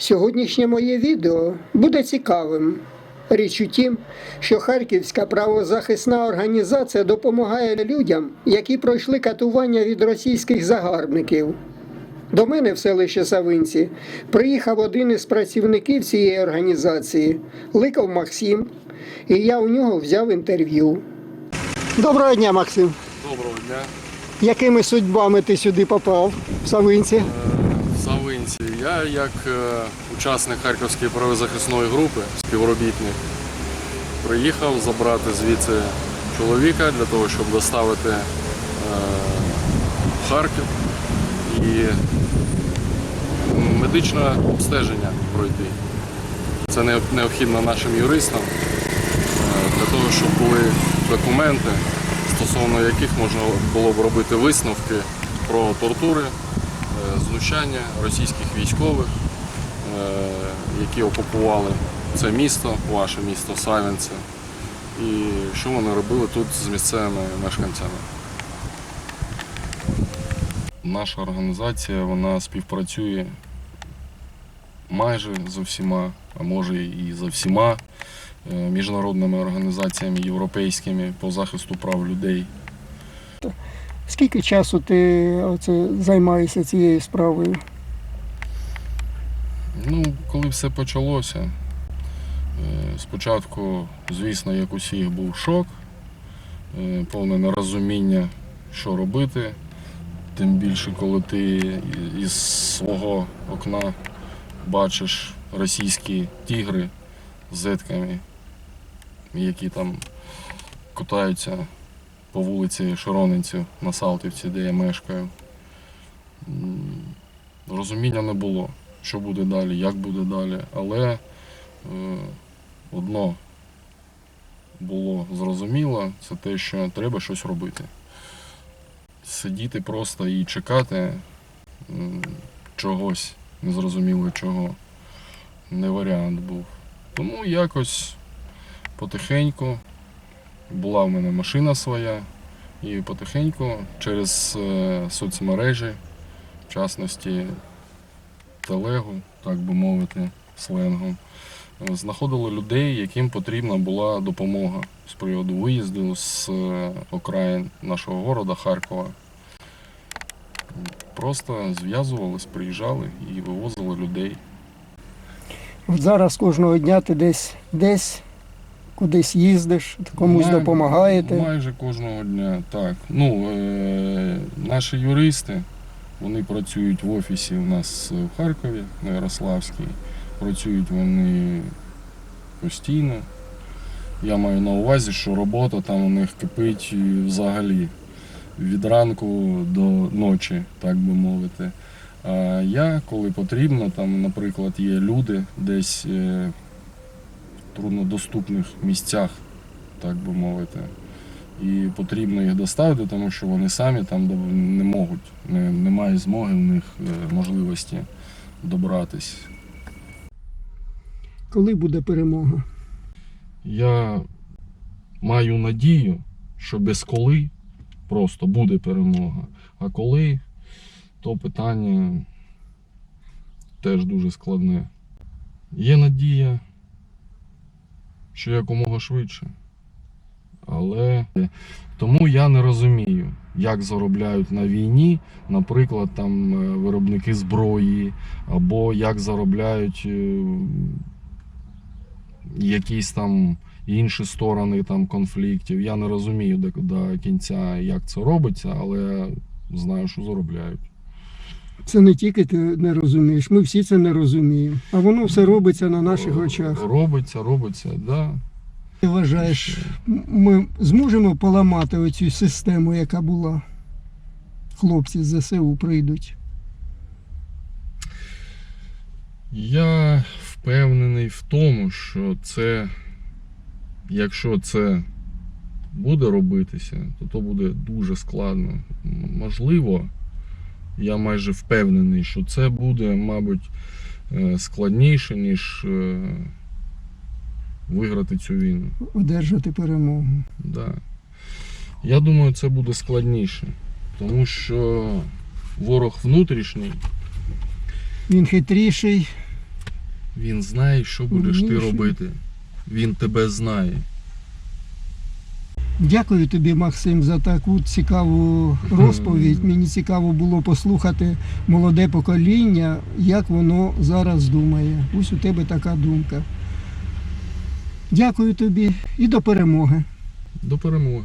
Сьогоднішнє моє відео буде цікавим. Річ у тім, що Харківська правозахисна організація допомагає людям, які пройшли катування від російських загарбників. До мене в селище Савинці приїхав один із працівників цієї організації, Ликов Максим, і я у нього взяв інтерв'ю. Доброго дня, Максим. Доброго дня. Якими судьбами ти сюди попав в Савинці? Е, Я як е, учасник Харківської правозахисної групи, співробітник, приїхав забрати звідси чоловіка для того, щоб доставити е, в Харків і медичне обстеження пройти. Це необхідно нашим юристам е, для того, щоб були документи, стосовно яких можна було б робити висновки про тортури, знущання російських військових, е, які окупували це місто, ваше місто Савінце, і що вони робили тут з місцевими мешканцями. Наша організація вона співпрацює майже за всіма, а може і за всіма е, міжнародними організаціями європейськими по захисту прав людей. Скільки часу ти оце, займаєшся цією справою? Ну, коли все почалося, е, спочатку, звісно, як усіх був шок, е, повне нерозуміння, що робити. Тим більше, коли ти із свого окна бачиш російські тігри з зетками, які там катаються по вулиці Широнинців на Салтівці, де я мешкаю. Розуміння не було що буде далі, як буде далі. Але е, одно було зрозуміло, це те, що треба щось робити. Сидіти просто і чекати чогось, незрозуміло чого, не варіант був. Тому якось потихеньку була в мене машина своя, і потихеньку через е, соцмережі, в частності телегу, так би мовити, сленгом, знаходили людей, яким потрібна була допомога з приводу виїзду з е, окраїн нашого города Харкова. Просто зв'язувались, приїжджали і вивозили людей. От зараз кожного дня ти десь десь кудись їздиш, комусь Май- допомагаєте. Майже кожного дня, так. Ну, е- наші юристи, вони працюють в офісі у нас в Харкові, на Ярославській. Працюють вони постійно. Я маю на увазі, що робота там у них кипить взагалі від ранку до ночі, так би мовити. А я, коли потрібно, там, наприклад, є люди десь е, труднодоступних місцях, так би мовити. І потрібно їх доставити, тому що вони самі там не можуть, не, немає змоги в них е, можливості добратись. Коли буде перемога? Я маю надію, що без коли просто буде перемога. А коли, то питання теж дуже складне. Є надія, що якомога швидше. Але тому я не розумію, як заробляють на війні, наприклад, там е, виробники зброї, або як заробляють е, якісь там інші сторони там конфліктів. Я не розумію до, до кінця, як це робиться, але знаю, що заробляють. Це не тільки ти не розумієш, ми всі це не розуміємо. А воно все робиться на наших очах. Робиться, робиться, да. Ти вважаєш, ми зможемо поламати оцю систему, яка була? Хлопці з ЗСУ прийдуть. Я впевнений в тому, що це, якщо це буде робитися, то то буде дуже складно. Можливо, я майже впевнений, що це буде, мабуть, е, складніше, ніж е, виграти цю війну. Одержати перемогу. Да. Я думаю, це буде складніше, тому що ворог внутрішній, Він хитріший, Він знає, що будеш ти робити. Він тебе знає. Дякую тобі, Максим, за таку цікаву розповідь. Мені цікаво було послухати молоде покоління, як воно зараз думає. Ось у тебе така думка. Дякую тобі і до перемоги. До перемоги.